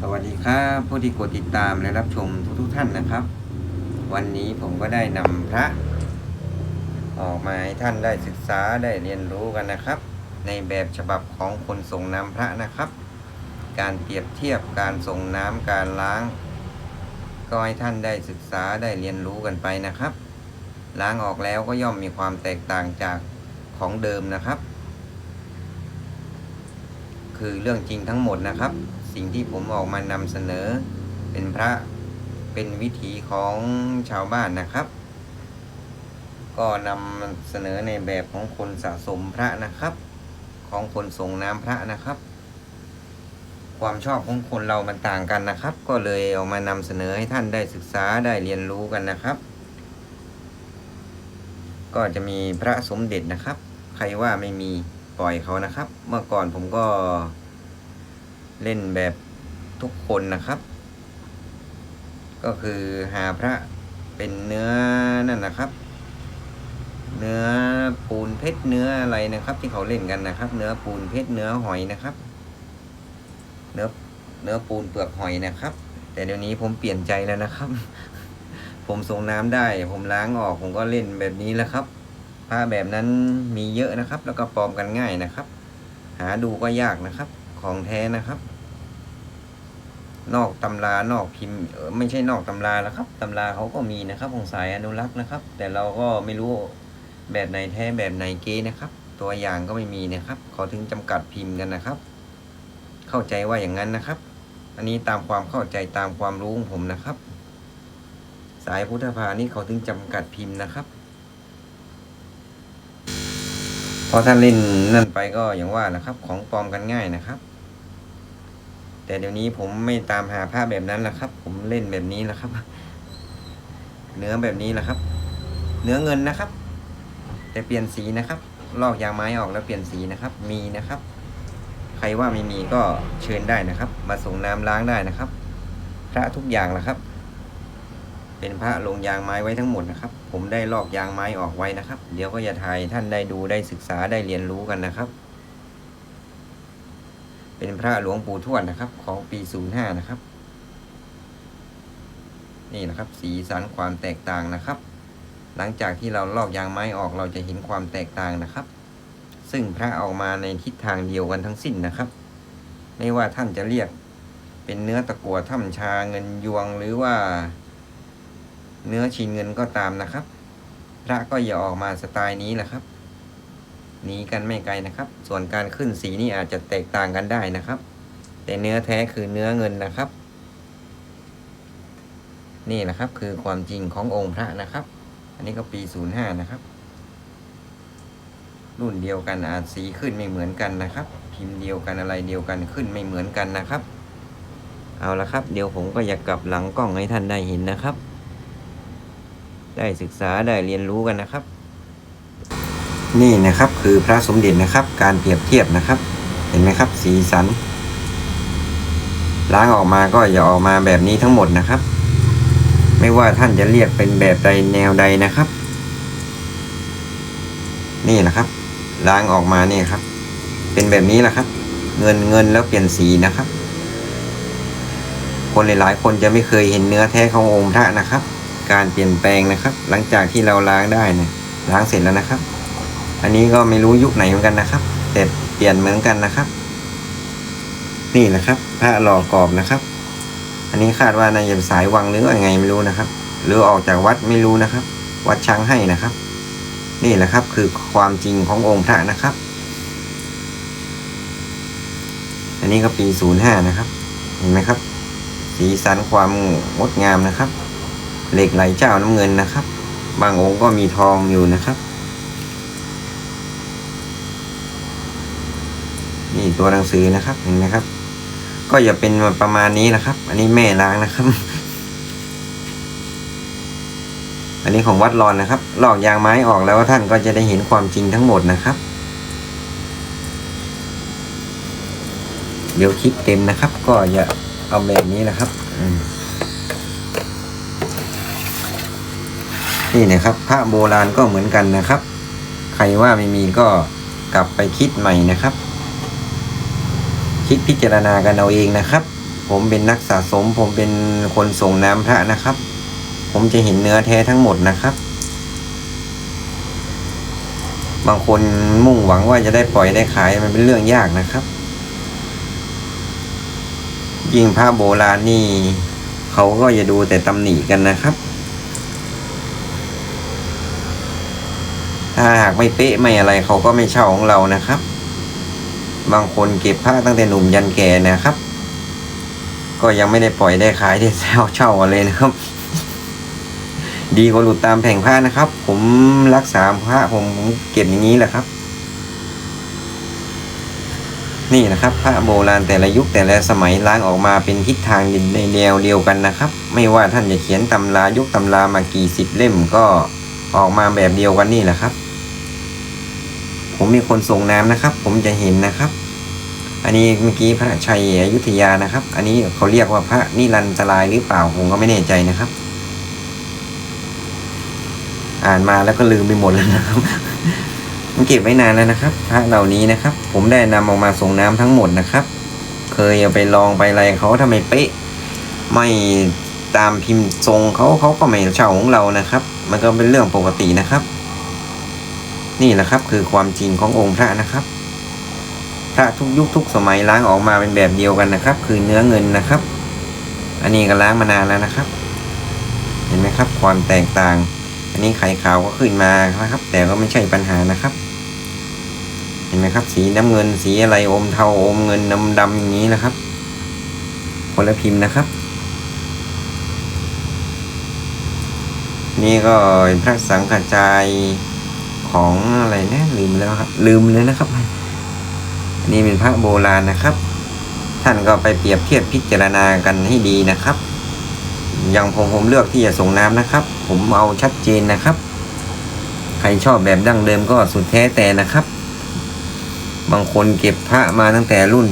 สวัสดีครับผู้ที่กดติดตามและรับชมทุกๆท่านนะครับ วันนี้ผมก็ได้นำพระ ออกมาให้ท่านได้ศึกษาได้เรียนรู้กันนะครับ ในแบบฉบับของคนส่งน้ำพระนะครับ การเปรียบเทียบการส่งน้ำการล้าง ก็ให้ท่านได้ศึกษาได้เรียนรู้กันไปนะครับ ล้างออกแล้วก็ย่อมมีความแตกต่างจากของเดิมนะครับ คือเรื่องจริงทั้งหมดนะครับ สิ่งที่ผมออกมานำเสนอ เป็นพระเป็นวิถีของชาวบ้านนะครับ ก็นำเสนอในแบบของคนสะสมพระนะครับ ของคนส่งน้ำพระนะครับ ความชอบของคนเรามันต่างกันนะครับ ก็เลยเอามานำเสนอให้ท่านได้ศึกษาได้เรียนรู้กันนะครับ ก็จะมีพระสมเด็จนะครับ ใครว่าไม่มีปล่อยเขานะครับ เมื่อก่อนผมก็ เล่นแบบทุกคนนะครับ ก็คือหาพระเป็นเนื้อนั่นนะครับ เนื้อปูนเพชรเนื้ออะไรนะครับ ที่เขาเล่นกันนะครับ เนื้อปูนเพชรเนื้อหอยนะครับ เนื้อเนื้อปูนเปลือกหอยนะครับ แต่เดี๋ยวนี้ผมเปลี่ยนใจแล้วนะครับ ผมส่งน้ำได้ ผมล้างออกผมก็เล่นแบบนี้แล้วครับผ้าแบบนั้นมีเยอะนะครับ แล้วก็ปลอมกันง่ายนะครับ หาดูก็ยากนะครับ ของแท้นะครับ นอกตำรานอกพิมพ์เออไม่ใช่นอกตำราแล้วครับตำราเขาก็มีนะครับของสายอนุรักษ์นะครับ แต่เราก็ไม่รู้แบบไหนแท้แบบไหนเก๊นะครับ ตัวอย่างก็ไม่มีนะครับเขาถึงจำกัดพิมพ์กันนะครับ เข้าใจว่าอย่างนั้นนะครับ อันนี้ตามความเข้าใจตามความรู้ของผมนะครับ สายพุทธภานี่เขาถึงจำกัดพิมพ์นะครับพอท่านเล่นนั่นไปก็อย่างว่านะครับ ของปลอมกันง่ายนะครับ แต่เดี๋ยวนี้ผมไม่ตามหาภาพแบบนั้นแล้วครับ ผมเล่นแบบนี้แล้วครับ เนื้อแบบนี้แหละครับ เนื้อเงินนะครับ แต่เปลี่ยนสีนะครับ ลอกยางไม้ออกแล้วเปลี่ยนสีนะครับ มีนะครับ ใครว่าไม่มีก็เชิญได้นะครับ มาส่งน้ำล้างได้นะครับ พระทุกอย่างแหละครับ เป็นพระลงยางไม้ไว้ทั้งหมดนะครับ ผมได้ลอกยางไม้ออกไว้นะครับ เดี๋ยวก็จะถ่ายท่านได้ดูได้ศึกษาได้เรียนรู้กันนะครับ เป็นพระหลวงปู่ทวดนะครับ ของปี 05 นะครับ นี่นะครับ สีสันความแตกต่างนะครับ หลังจากที่เราลอกยางไม้ออกเราจะเห็นความแตกต่างนะครับ ซึ่งพระออกมาในทิศทางเดียวกันทั้งสิ้นนะครับ ไม่ว่าท่านจะเรียกเป็นเนื้อตะกัวถ้ำชาเงินยวงหรือว่า เนื้อชินเงินก็ตามนะครับ พระก็อย่าออกมาสไตล์นี้แหละครับ หนีกันไม่ไกลนะครับ ส่วนการขึ้นสีนี่อาจจะแตกต่างกันได้นะครับ แต่เนื้อแท้คือเนื้อเงินนะครับ นี่นะครับคือความจริงขององค์พระนะครับ อันนี้ก็ปี 05 นะครับ รุ่นเดียวกันอาจสีขึ้นไม่เหมือนกันนะครับ พิมพ์เดียวกันอะไรเดียวกันขึ้นไม่เหมือนกันนะครับ เอาละครับ เดี๋ยวผมก็อยากกลับหลังกล้องให้ท่านได้เห็นนะครับ ได้ศึกษาได้เรียนรู้กันนะครับ นี่นะครับคือพระสมเด็จนะครับ การเปรียบเทียบนะครับ เห็นไหมครับ สีสัน ล้างออกมาก็อย่าออกมาแบบนี้ทั้งหมดนะครับ ไม่ว่าท่านจะเรียกเป็นแบบใดแนวใดนะครับ นี่นะครับ ล้างออกมานี่ครับ เป็นแบบนี้แหละครับ เงินเงินแล้วเปลี่ยนสีนะครับ คนหลายๆ คนจะไม่เคยเห็นเนื้อแท้ขององค์พระนะครับ การเปลี่ยนแปลงนะครับ หลังจากที่เราล้างได้นะล้างเสร็จแล้วนะครับ อันนี้ก็ไม่รู้ยุคไหนเหมือนกันนะครับ แต่เปลี่ยนเหมือนกันนะครับ นี่นะครับพระหล่อกรอบนะครับ อันนี้คาดว่านาจะสายวังหรือว่าไงไม่รู้นะครับ หรือออกจากวัดไม่รู้นะครับ วัดช้างให้นะครับ นี่แหละครับคือความจริงขององค์พระนะครับ อันนี้ก็ปีศูนย์ห้านะครับ เห็นไหมครับ สีสันความงดงามนะครับ เหล็กไหลเจ้าน้ำเงินนะครับ บางองค์ก็มีทองอยู่นะครับ ตัวหนังสือนะครับเห็นไหมครับ ก็อย่าเป็นประมาณนี้นะครับ อันนี้แม่ล้างนะครับ อันนี้ของวัดรอนนะครับลอกยางไม้ออกแล้วท่านก็จะได้เห็นความจริงทั้งหมดนะครับ เดี๋ยวคลิปเต็มนะครับ ก็อย่าเอาแบบนี้นะครับนี่นะครับพระโบราณก็เหมือนกันนะครับ ใครว่าไม่มีก็กลับไปคิดใหม่นะครับ คิดพิจารณากันเอาเองนะครับ ผมเป็นนักสะสม ผมเป็นคนส่งน้ำพระนะครับ ผมจะเห็นเนื้อแท้ทั้งหมดนะครับ บางคนมุ่งหวังว่าจะได้ปล่อยได้ขายมันเป็นเรื่องยากนะครับยิ่งพระโบราณนี่ เขาก็จะดูแต่ตำหนิกันนะครับ ถ้าหากไม่เป๊ะไม่อะไรเขาก็ไม่เช่าของเรานะครับ บางคนเก็บผ้าตั้งแต่หนุ่มยันแก่นะครับ ก็ยังไม่ได้ปล่อยได้ขายได้เช่าเช่าเลยนะครับ ดีกว่าหลุดตามแผงผ้านะครับ ผมรักษาผ้าผมเก็บอย่างนี้แหละครับ นี่นะครับพระโบราณแต่ละยุคแต่ละสมัยล้างออกมาเป็นทิศทางในแนวเดียวกันนะครับ ไม่ว่าท่านจะเขียนตำรายุคตำรามากี่สิบเล่มก็ออกมาแบบเดียวกันนี่แหละครับ ผมมีคนส่งน้ำนะครับ ผมจะเห็นนะครับ อันนี้เมื่อกี้พระชัยอยุธยานะครับ อันนี้เขาเรียกว่าพระนิรันตรายหรือเปล่าผมก็ไม่แน่ใจนะครับ อ่านมาแล้วก็ลืมไปหมดแล้วนะครับมันเก็บไว้นานแล้วนะครับ พระเหล่านี้นะครับ ผมได้นำออกมาส่งน้ำทั้งหมดนะครับ เคยเอาไปลองไปอะไรเขาทำไมเป๊ะ ไม่ตามพิมพ์ทรงเขาเขาก็ไม่เช่าของเรานะครับ มันก็เป็นเรื่องปกตินะครับ นี่แหละครับคือความจริงขององค์พระนะครับ พระทุกยุคทุกสมัยล้างออกมาเป็นแบบเดียวกันนะครับ คือเนื้อเงินนะครับ อันนี้ก็ล้างมานานแล้วนะครับ เห็นไหมครับ ความแตกต่าง อันนี้ไข่ขาวก็ขึ้นมานะครับ แต่ก็ไม่ใช่ปัญหานะครับ เห็นไหมครับ สีน้ำเงินสีอะไรอมเทาอมเงินน้ำดำอย่างนี้นะครับ คนละพิมพ์นะครับ นี่ก็พระสังฆจายของอะไรนะลืมแล้วครับ ลืมเลยนะครับ นนี้เป็นพระโบราณนะครับ ท่านก็ไปเปรียบเทียบพิจารณากันให้ดีนะครับ อย่างผมผมเลือกที่จะส่งน้ำนะครับ ผมเอาชัดเจนนะครับ ใครชอบแบบดั้งเดิมก็สุดแท้แต่นะครับ บางคนเก็บพระมาตั้งแต่รุ่น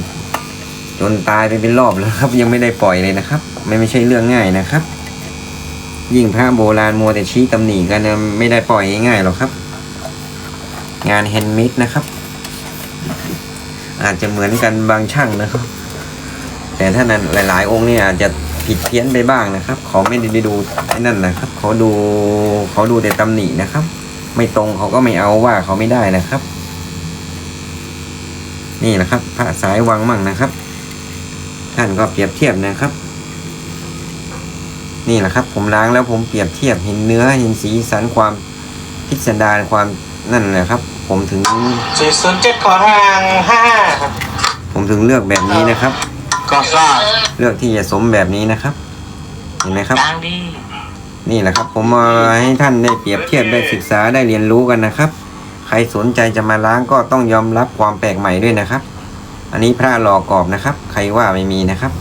จนตายไปเป็นรอบแล้วครับ ยังไม่ได้ปล่อยเลยนะครับ ไม่ไม่ใช่เรื่องง่ายนะครับ ยิ่งพระโบราณมัวแต่ชี้ตำหนิกันนะไม่ได้ปล่อยง่ายหรอกครับ งานแฮนด์เมดนะครับ อาจจะเหมือนกันบางช่างนะครับ แต่ถ้านั้นหลาย ๆ องค์เนี่ยอาจจะผิดเพี้ยนไปบ้างนะครับเขาไม่ได้ดูไอ้นั่นนะครับเขาดูเขาดูแต่ตำหนินะครับ ไม่ตรงเขาก็ไม่เอาว่าเขาไม่ได้นะครับ นี่แหละครับพระสายวังมั่งนะครับ ท่านก็เปรียบเทียบนะครับ นี่แหละครับ ผมล้างแล้วผมเปรียบเทียบเห็นเนื้อเห็นสีสันความพิสดารความนั่นแหละครับ ผมถึงสี่ศูนย์เจ็ดขอทางห้าครับผมถึงเลือกแบบนี้นะครับ ก็ทราบเลือกที่จะสมแบบนี้นะครับ เห็นไหมครับดังดีนี่แหละครับ ผมมาให้ท่านได้เปรียบเทียบได้ศึกษาได้เรียนรู้กันนะครับ ใครสนใจจะมาล้างก็ต้องยอมรับความแปลกใหม่ด้วยนะครับ อันนี้พระหลอกกรอบนะครับ ใครว่าไม่มีนะครับ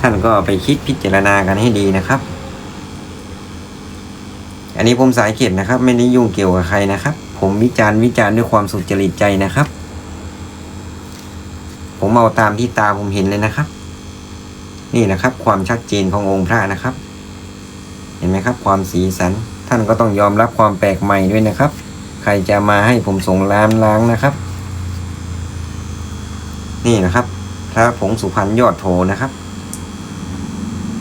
ท่านก็ไปคิดพิจารณากันให้ดีนะครับ อันนี้ผมสายเกียรตินะครับ ไม่ได้ยุ่งเกี่ยวกับใครนะครับ ผมวิจารณ์วิจารณ์ด้วยความสุจริตใจนะครับ ผมเอาตามที่ตาผมเห็นเลยนะครับ นี่นะครับ ความชัดเจนขององค์พระนะครับ เห็นไหมครับ ความสีสัน ท่านก็ต้องยอมรับความแปลกใหม่ด้วยนะครับ ใครจะมาให้ผมส่งล้างล้างนะครับ นี่นะครับพระผงสุพรรณยอดโถนะครับ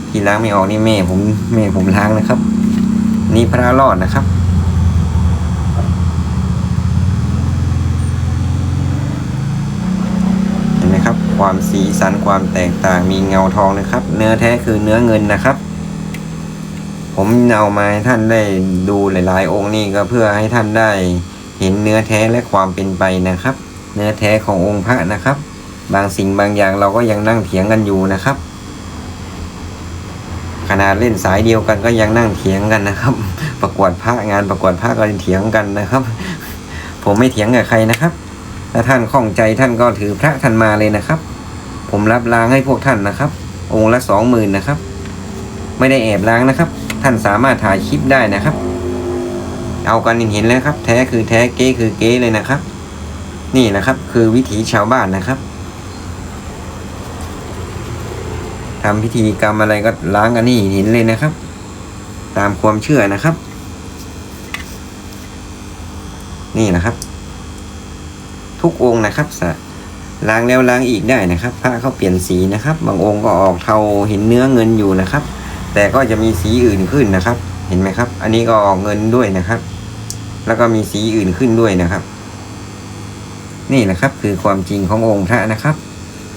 ที่ล้างไม่ออกนี่แม่ผมแม่ผมล้างนะครับ นี่พระรอดนะครับ เห็นไหมครับ ความ สีสันความแตกต่างมีเงาทองนะครับ เนื้อแท้คือเนื้อเงินนะครับ ผมเอามาให้ท่านได้ดูหลาย ๆ องค์นี่ก็เพื่อให้ท่านได้เห็นเนื้อแท้และความเป็นไปนะครับ เนื้อแท้ขององค์พระนะครับ บางสิ่งบางอย่างเราก็ยังนั่งเถียงกันอยู่นะครับ ขนาดเล่นสายเดียวกันก็ยังนั่งเถียงกันนะครับ ประกวดพระงานประกวดพระก็เถียงกันนะครับ ผมไม่เถียงกับใครนะครับถ้าท่านข้องใจท่านก็ถือพระท่านมาเลยนะครับ ผมรับล้างให้พวกท่านนะครับ องค์ละสองหมื่นนะครับ ไม่ได้แอบล้างนะครับ ท่านสามารถถ่ายคลิปได้นะครับ เอากันเห็นๆเลยครับ แท้คือแท้เก๊คือเก๊เลยนะครับ นี่นะครับ คือวิถีชาวบ้านนะครับทำพิธีกรรมอะไรก็ล้างกันนี่เห็นเลยนะครับ ตามความเชื่อนะครับ นี่นะครับ ทุกองค์นะครับสะ ล้างแล้วล้างอีกได้นะครับพระเขาเปลี่ยนสีนะครับ บางองค์ก็ออกเทาเห็นเนื้อเงินอยู่นะครับ แต่ก็จะมีสีอื่นขึ้นนะครับ เห็นไหมครับ อันนี้ก็ออกเงินด้วยนะครับ แล้วก็มีสีอื่นขึ้นด้วยนะครับ นี่นะครับคือความจริงขององค์พระนะครับ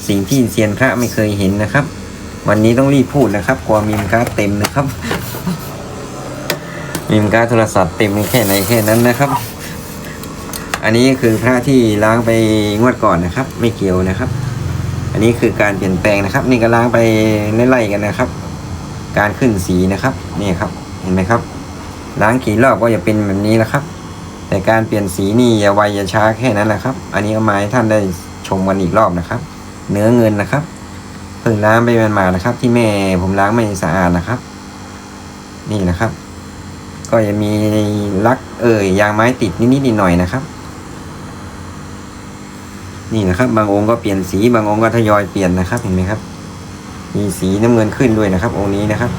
สิ่งที่เซียนพระไม่เคยเห็นนะครับ วันนี้ต้องรีบพูดนะครับกลัวมีมการเต็มนะครับมีมการโทรศัพท์เต็มแค่ไหนแค่นั้นนะครับ อันนี้คือพระที่ล้างไปงวดก่อนนะครับ ไม่เกี่ยวนะครับ อันนี้คือการเปลี่ยนแปลงนะครับ นี่ก็ล้างไปไล่ๆกันนะครับ การขึ้นสีนะครับนี่ครับ เห็นไหมครับ ล้างกี่รอบก็จะเป็นแบบนี้แหละครับ แต่การเปลี่ยนสีนี่อย่าไวอย่าช้าแค่นั้นแหละครับ อันนี้เอามาให้ท่านได้ชมกันอีกรอบนะครับ เนื้อเงินนะครับเพิ่งล้างไปมันมานะครับ ที่แม่ผมล้างไม่สะอาดนะครับ นี่นะครับ ก็จะมีลักเอ่ยยางไม้ติดนิดๆหน่อยๆนะครับ นี่นะครับ บางองค์ก็เปลี่ยนสีบางองค์ก็ทยอยเปลี่ยนนะครับเห็นไหมครับ มีสีน้ำเงินขึ้นด้วยนะครับ องค์นี้นะครับ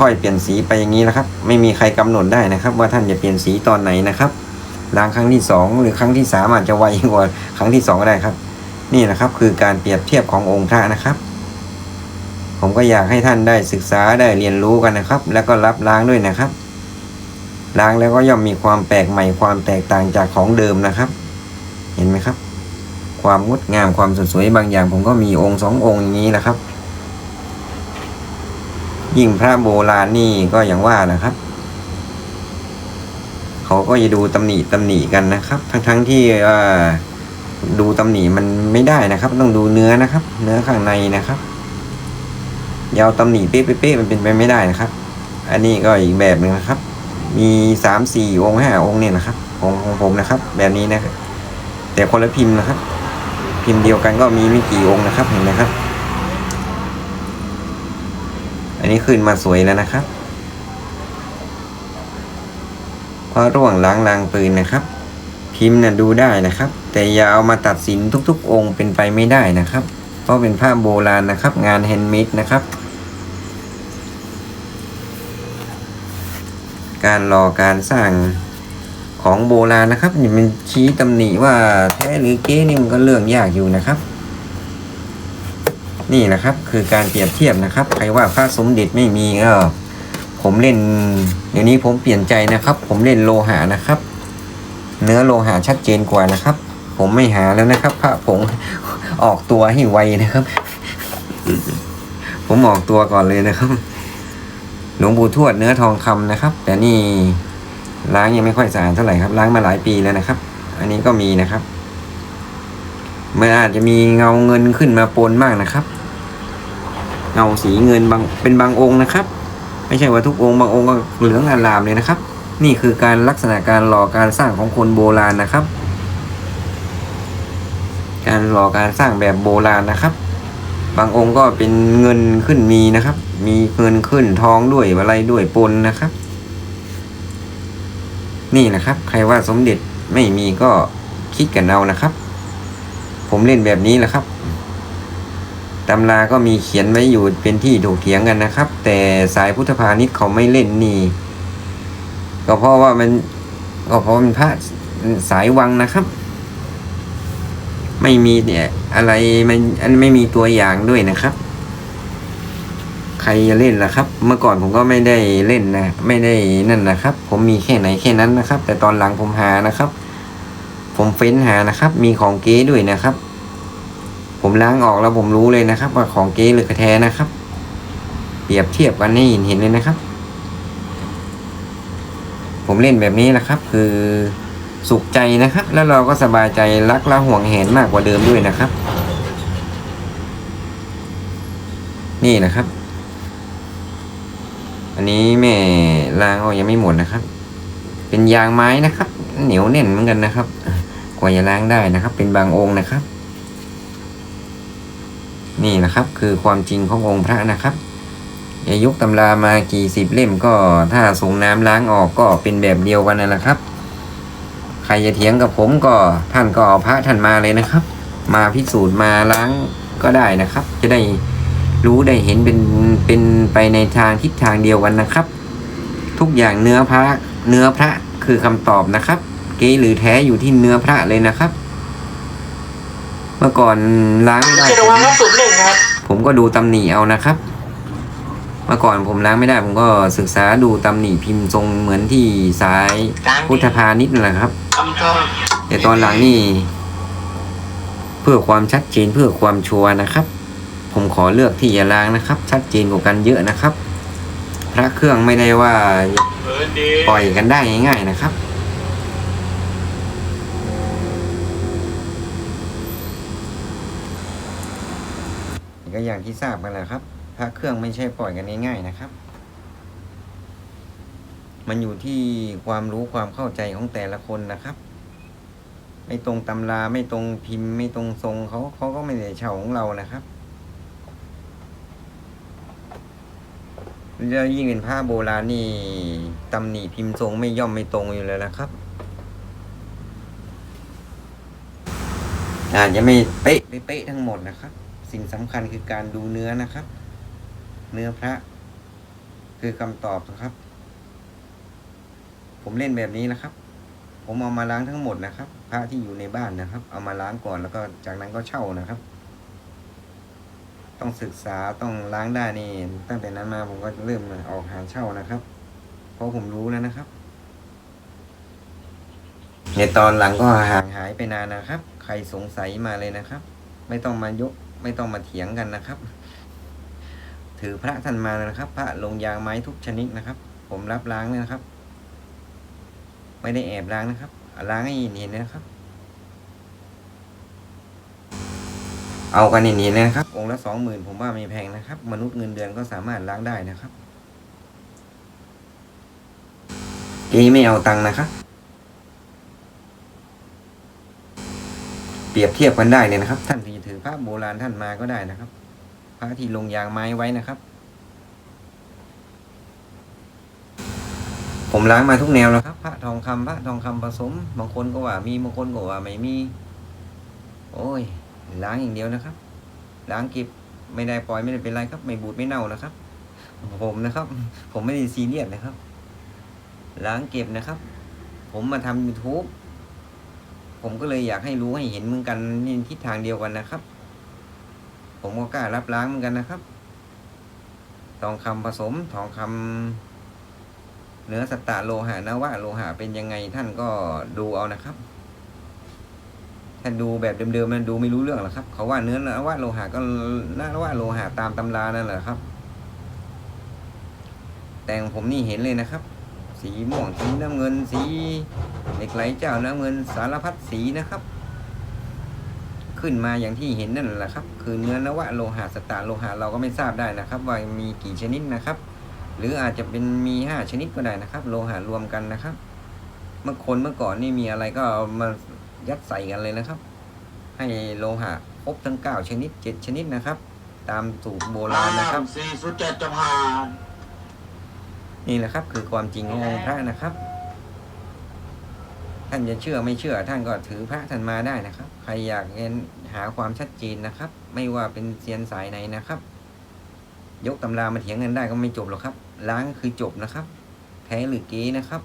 ค่อยๆเปลี่ยนสีไปอย่างนี้นะครับ ไม่มีใครกำหนดได้นะครับ ว่าท่านจะเปลี่ยนสีตอนไหนนะครับล้างครั้งที่สองหรือครั้งที่สามอาจจะไวกว่าครั้งที่สองก็ได้ครับ นี่นะครับคือการเปรียบเทียบขององค์พระนะครับ ผมก็อยากให้ท่านได้ศึกษาได้เรียนรู้กันนะครับ แล้วก็รับล้างด้วยนะครับล้างแล้วก็ย่อมมีความแปลกใหม่ความแตกต่างจากของเดิมนะครับ เห็นไหมครับ ความงดงามความสดสวยบางอย่าง ผมก็มีองค์สององค์อย่างนี้นะครับ ยิ่งพระโบราณนี่ก็อย่างว่านะครับเขาก็จะดูตำหนิตำหนิกันนะครับ ทั้งๆที่เอ่ดูตำหนิมันไม่ได้นะครับ ต้องดูเนื้อนะครับ เนื้อข้างในนะครับยาวตำหนิเป๊ะๆมันเป็นไปไม่ได้นะครับ อันนี้ก็อีกแบบหนึ่งนะครับ มีสามสี่องค์ห้าองค์เนี่ยนะครับ ของของผมนะครับ แบบนี้นะครับ แต่คนละพิมพ์นะครับ พิมพ์เดียวกันก็มีไม่กี่องค์นะครับเห็นไหมครับ อันนี้ขึ้นมาสวยแล้วนะครับเพราะร่วงล้างรางปืนนะครับ พิมพ์น่ะดูได้นะครับ แต่อย่าเอามาตัดสินทุกๆ องค์เป็นไปไม่ได้นะครับ เพราะเป็นผ้าโบราณนะครับ งานแฮนด์เมดนะครับ การรอการสร้าง ของโบราณนะครับนี่มันชี้ตำหนิว่าแท้หรือเก๊นี่มันก็เรื่องยากอยู่นะครับ นี่นะครับคือการเปรียบเทียบนะครับ ใครว่าพระสมเด็จไม่มีก็ผมเล่น เดี๋ยวนี้ผมเปลี่ยนใจนะครับ ผมเล่นโลหะนะครับ เนื้อโลหะชัดเจนกว่านะครับ ผมไม่หาแล้วนะครับพระผงออกตัวให้ไวนะครับ ผมออกตัวก่อนเลยนะครับ หลวงปู่ทวดเนื้อทองคำนะครับ แต่นี่ ล้างยังไม่ค่อยสะอาดเท่าไหร่ครับล้างมาหลายปีแล้วนะครับ อันนี้ก็มีนะครับมันอาจจะมีเงาเงินขึ้นมาปนมากนะครับ เงาสีเงินบางเป็นบางองค์นะครับ ไม่ใช่ว่าทุกองค์บางองค์ก็เหลืองอลามเลยนะครับ นี่คือการลักษณะการหล่อการสร้างของคนโบราณนะครับ การหล่อการสร้างแบบโบราณนะครับ บางองค์ก็เป็นเงินขึ้นมีนะครับ มีเงินขึ้นทองด้วยอะไรด้วยปนนะครับ นี่นะครับ ใครว่าสมเด็จไม่มีก็คิดกันเอานะครับ ผมเล่นแบบนี้แหละครับตำราก็มีเขียนไว้อยู่เป็นที่ถกเถียงกันนะครับ แต่สายพุทธพาณิชย์เขาไม่เล่นนี่ ก็เพราะว่ามันก็เพราะมันพระสายวังนะครับ ไม่มีเนี่ยอะไรมันอันไม่มีตัวอย่างด้วยนะครับ ใครจะเล่นล่ะครับ เมื่อก่อนผมก็ไม่ได้เล่นนะ ไม่ได้นั่นนะครับ ผมมีแค่ไหนแค่นั้นนะครับ แต่ตอนหลังผมหานะครับ ผมเฟ้นหานะครับ มีของเก๊ด้วยนะครับ ผมล้างออกแล้วผมรู้เลยนะครับ ว่าของเก๊หรือกระแท้นะครับ เปรียบเทียบกันให้เห็นเลยนะครับ ผมเล่นแบบนี้นะครับ คือสุขใจนะครับ แล้วเราก็สบายใจรักและห่วงแหนมากกว่าเดิมด้วยนะครับ นี่นะครับ อันนี้แม่ล้างออกยังไม่หมดนะครับ เป็นยางไม้นะครับ เหนียวแน่นเหมือนกันนะครับ กว่าจะล้างได้นะครับ เป็นบางองค์นะครับ นี่นะครับ คือความจริงขององค์พระนะครับอายกตำรามากี่สิบเล่มก็ถ้าส่งน้ำล้างออกก็เป็นแบบเดียวกันนั่นแหละครับ ใครจะเถียงกับผมก็ท่านก็เอาพระท่านมาเลยนะครับ มาพิสูจน์มาล้างก็ได้นะครับ จะได้ รู้ได้เห็นเป็นเป็นไปในทางทิศทางเดียวกันนะครับ ทุกอย่างเนื้อพระเนื้อพระคือคำตอบนะครับ เกหรือแท้อยู่ที่เนื้อพระเลยนะครับ เมื่อก่อนล้างไม่ได้เจ็ดระวังครับศูนย์หนึ่งครับ ผมก็ดูตำหนิเอานะครับ เมื่อก่อนผมล้างไม่ได้ ผมก็ศึกษาดูตำหนิพิมพ์ทรงเหมือนที่สายพุทธพาณิชย์นั่นแหละครับคำตอบแต่ตอนหลังนี่ เพื่อความชัดเจนเพื่อความชัวร์นะครับ ผมขอเลือกที่จะล้างนะครับ ชัดเจนกว่ากันเยอะนะครับ พระเครื่องไม่ได้ว่าปล่อยกันได้ง่าย ๆนะครับก็อย่างที่ทราบกันแหละครับ พระเครื่องไม่ใช่ปล่อยกันง่ายๆนะครับ มันอยู่ที่ความรู้ความเข้าใจของแต่ละคนนะครับ ไม่ตรงตำราไม่ตรงพิมพ์ ไม่ตรงทรงเขาเขาก็ไม่ได้เช่าของเรานะครับ แล้วยิ่งเป็นผ้าโบราณนี่ตำหนิพิมพ์ทรงไม่ย่อมไม่ตรงอยู่เลยนะครับ อาจจะไม่เป๊ะเป๊ะทั้งหมดนะครับ สิ่งสำคัญคือการดูเนื้อนะครับ เนื้อพระ คือคำตอบนะครับ ผมเล่นแบบนี้นะครับ ผมเอามาล้างทั้งหมดนะครับ พระที่อยู่ในบ้านนะครับ เอามาล้างก่อนแล้วก็จากนั้นก็เช่านะครับ ต้องศึกษาต้องล้างได้นี่ ตั้งแต่นั้นมาผมก็เริ่มออกหาเช่านะครับ เพราะผมรู้แล้วนะครับ ในตอนหลังก็ห่างหายไปนานนะครับ ใครสงสัยมาเลยนะครับ ไม่ต้องมายกไม่ต้องมาเถียงกันนะครับ ถือพระท่านมานะครับ พระลงยางไม้ทุกชนิดนะครับ ผมรับล้างเลยนะครับ ไม่ได้แอบล้างนะครับล้างให้เห็นนะครับ เอากันเห็นๆเลยนะครับ องค์ละสองหมื่นผมว่าไม่แพงนะครับ มนุษย์เงินเดือนก็สามารถล้างได้นะครับเอไม่เอาตังค์นะครับ เปรียบเทียบกันได้เลยนะครับ ท่านที่ถือพระโบราณท่านมาก็ได้นะครับ พระที่ลงยางไม้ไว้นะครับ ผมล้างมาทุกแนวแล้วครับ พระทองคำพระทองคำผสม บางคนก็ว่ามีบางคนก็ว่าไม่มี โอ้ย ล้างอย่างเดียวนะครับ ล้างเก็บไม่ได้ปล่อยไม่ได้เป็นไรครับ ไม่บูดไม่เน่านะครับ ผมนะครับ ผมไม่ได้ซีเรียสนะครับ ล้างเก็บนะครับ ผมมาทำ YouTube ผมก็เลยอยากให้รู้ให้เห็นเหมือนกันนี่ทิศทางเดียวกันนะครับ ผมก็กล้ารับล้างเหมือนกันนะครับ ทองคำผสมทองคำเนื้อสตตโลหะนวะโลหะเป็นยังไงท่านก็ดูเอานะครับ ถ้าดูแบบเดิมๆมันดูไม่รู้เรื่องหรอกครับ เขาว่าเนื้อนวะโลหะก็นวะโลหะตามตำรานั่นแหละครับ แต่งผมนี่เห็นเลยนะครับ สีม่วงสีน้ำเงินสีเหล็กไหลเจ้าน้ำเงินสารพัดสีนะครับ ขึ้นมาอย่างที่เห็นนั่นแหละครับ คือเนื้อนวะโลหะสตาโลหะเราก็ไม่ทราบได้นะครับ ว่ามีกี่ชนิดนะครับ หรืออาจจะเป็นมีห้าชนิดก็ได้นะครับ โลหะรวมกันนะครับเมื่อคนเมื่อก่อนนี่มีอะไรก็เอามา ยัดใส่กันเลยนะครับ ให้โลหะครบทั้งเก้าชนิดเจ็ดชนิดนะครับ ตามสูตรโบราณนะครับสี่ศูนย์เจ็ดจะผ่านนี่แหละครับคือความจริงขององค์พระนะครับ ท่านจะเชื่อไม่เชื่อท่านก็ถือพระท่านมาได้นะครับ ใครอยากเห็นหาความชัดเจนนะครับ ไม่ว่าเป็นเซียนสายไหนนะครับ ยกตำรามาเถียงกันได้ก็ไม่จบหรอกครับ ล้างคือจบนะครับ แท้หรือเก๊นะครับ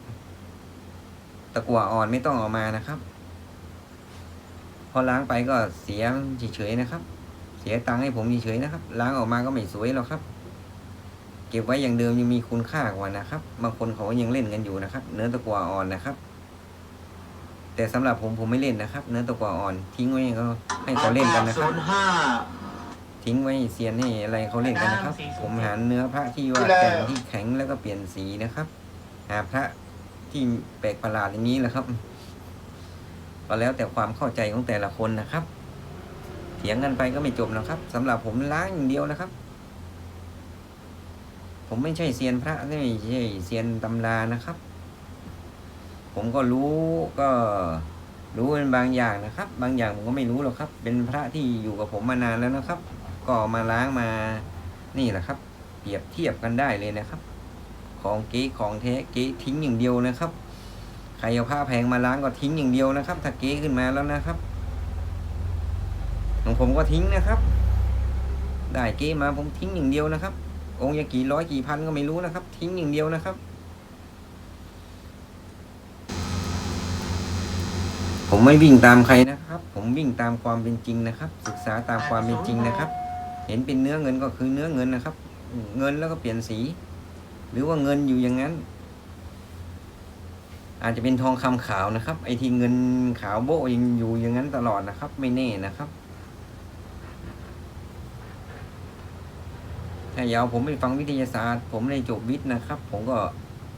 ตะกั่วอ่อนไม่ต้องเออกมานะครับพ อล้างไปก็เสียเฉยๆนะครับ เสียตังค์ให้ผมเฉยๆนะครับ ล้างออกมาก็ไม่สวยหรอกครับ เก็บไว้อย่างเดิมยังมีคุณค่ากว่านะครับ บางคนเขาก็ยังเล่นกันอยู่นะครับ เนื้อตะกั่วอ่อนนะครับ แต่สำหรับผมผมไม่เล่นนะครับ เนื้อตะกั่วอ่อน ทิ้งไว้ให้เขาให้เขาเล่นกันนะครับศูนย์ห้าทิ้งไว้ให้เซียนให้อะไรเขาเล่นกันนะครับ ผมหาเนื้อพระที่ว่าแต่งที่แข็งแล้วก็เปลี่ยนสีนะครับ หาพระที่แปลกประหลาดอย่างนี้แหละครับ ก็แล้วแต่ความเข้าใจของแต่ละคนนะครับ เถียงกันไปก็ไม่จบนะครับสำหรับผมล้างอย่างเดียวนะครับ ผมไม่ใช่เซียนพระไม่ใช่เซียนตำรานะครับ ผมก็รู้ก็รู้เป็นบางอย่างนะครับ บางอย่างผมก็ไม่รู้หรอกครับ เป็นพระที่อยู่กับผมมานานแล้วนะครับ ก็มาล้างมานี่แหละครับ เปรียบเทียบกันได้เลยนะครับ ของเก๊ของแท้เก๊ทิ้งอย่างเดียวนะครับ ใครเอาผ้าแพงมาล้างก็ทิ้งอย่างเดียวนะครับ ถ้าเก๊ขึ้นมาแล้วนะครับของผมก็ทิ้งนะครับ ได้เก๊มาผมทิ้งอย่างเดียวนะครับ องค์ยากี่ร้อยกี่พันก็ไม่รู้นะครับ ทิ้งอย่างเดียวนะครับ ผมไม่วิ่งตามใครนะครับ ผมวิ่งตามความเป็นจริงนะครับ ศึกษาตามความเป็นจริงนะครับ เห็นเป็นเนื้อเงินก็คือเนื้อเงินนะครับ เงินแล้วก็เปลี่ยนสี หรือว่าเงินอยู่อย่างนั้น อาจจะเป็นทองคำขาวนะครับ ไอที่เงินขาวโบยังอยู่อย่างนั้นตลอดนะครับ ไม่แน่นะครับถ้ายาวผมไปฟังวิทยาศาสตร์ ผมเลยจบวิทย์นะครับ ผมก็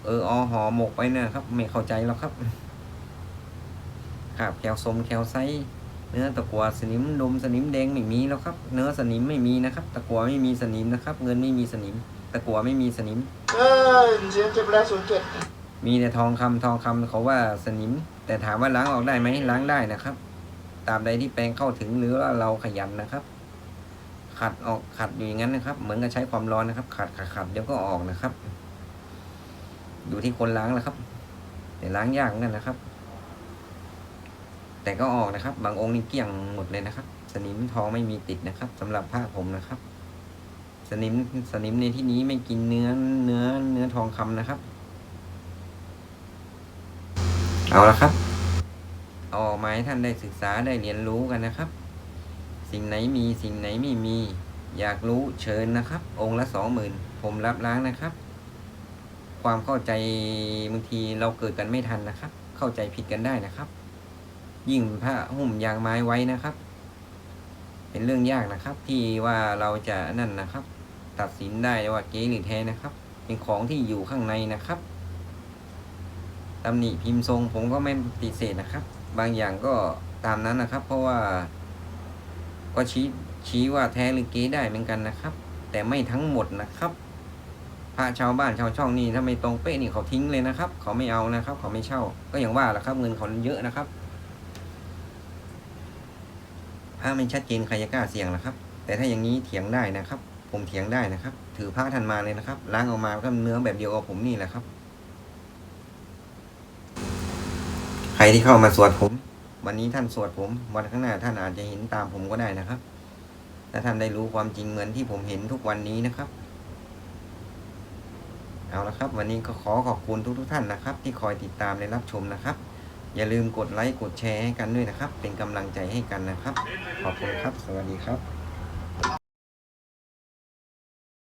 เอออหอหมกไปนะครับ ไม่เข้าใจแล้วครับครับแคลซมแคลไซเนื้อตะกัวสนิมดมสนิมแดงไม่มีแล้วครับ เนื้อสนิมไม่มีนะครับ ตะกัวไม่มีสนิมนะครับ เงินไม่มีสนิม ตะกัวไม่มีสนิม เออเสียงเจ็บแล้วศูนย์เจ็ด มีแต่ทองคำทองคำเขาว่าสนิม แต่ถามว่าล้างออกได้ไหมล้างได้นะครับ ตามใดที่แปรงเข้าถึงหรือว่าเราขยันนะครับ ขัดออกขัดอยู่อย่างนั้นนะครับ เหมือนกับใช้ความร้อนนะครับ ขัดขัดขัดเดี๋ยวก็ออกนะครับ อยู่ที่คนล้างแหละครับ แต่ล้างยากเนกันนะครับ แต่ก็ออกนะครับ บางองค์นี่เกลี้ยงหมดเลยนะครับ สนิมทองไม่มีติดนะครับสำหรับผ้าผมนะครับ สนิมสนิมในที่นี้ไม่กินเนื้อเนื้อเนื้อทองคำนะครับ เอาละครับเอาอกมาให้ท่านได้ศึกษาได้เรียนรู้กันนะครับ สิ่งไหนมีสิ่งไหนไม่มี อยากรู้เชิญนะครับ องค์ละสองหมื่นผมรับล้างนะครับ ความเข้าใจบางทีเราเกิดกันไม่ทันนะครับ เข้าใจผิดกันได้นะครับ ยิ่งพระหุ้มยางไม้ไว้นะครับ เป็นเรื่องยากนะครับ ที่ว่าเราจะนั่นนะครับ ตัดสินได้ว่าเก๊หรือแท้นะครับ เป็นของที่อยู่ข้างในนะครับ ตำหนิพิมพ์ทรงผมก็ไม่ปฏิเสธนะครับ บางอย่างก็ตามนั้นนะครับ เพราะว่า ก็ชี้ชี้ว่าแท้หรือเก๊ได้เหมือนกันนะครับ แต่ไม่ทั้งหมดนะครับพระชาวบ้านชาวช่องนี่ถ้าไม่ตรงเป๊ะนี่เขาทิ้งเลยนะครับ เขาไม่เอานะครับ เขาไม่เช่า ก็อย่างว่าแหละครับ เงินเขาเยอะนะครับพระไม่ชัดเจนใครจะกล้าเสี่ยงนะครับ แต่ถ้าอย่างนี้เถียงได้นะครับ ผมเถียงได้นะครับ ถือพระท่านมาเลยนะครับล้างออกมาก็เนื้อแบบเดียวกับผมนี่แหละครับ ใครที่เข้ามาสวดผม วันนี้ท่านสวดผม วันข้างหน้าท่านอาจจะเห็นตามผมก็ได้นะครับถ้าท่านได้รู้ความจริงเหมือนที่ผมเห็นทุกวันนี้นะครับ เอาละครับ วันนี้ก็ขอขอบคุณทุกๆท่านนะครับ ที่คอยติดตามและรับชมนะครับ อย่าลืมกดไลค์กดแชร์ให้กันด้วยนะครับ เป็นกำลังใจให้กันนะครับ ขอบคุณครับ สวัสดีครับ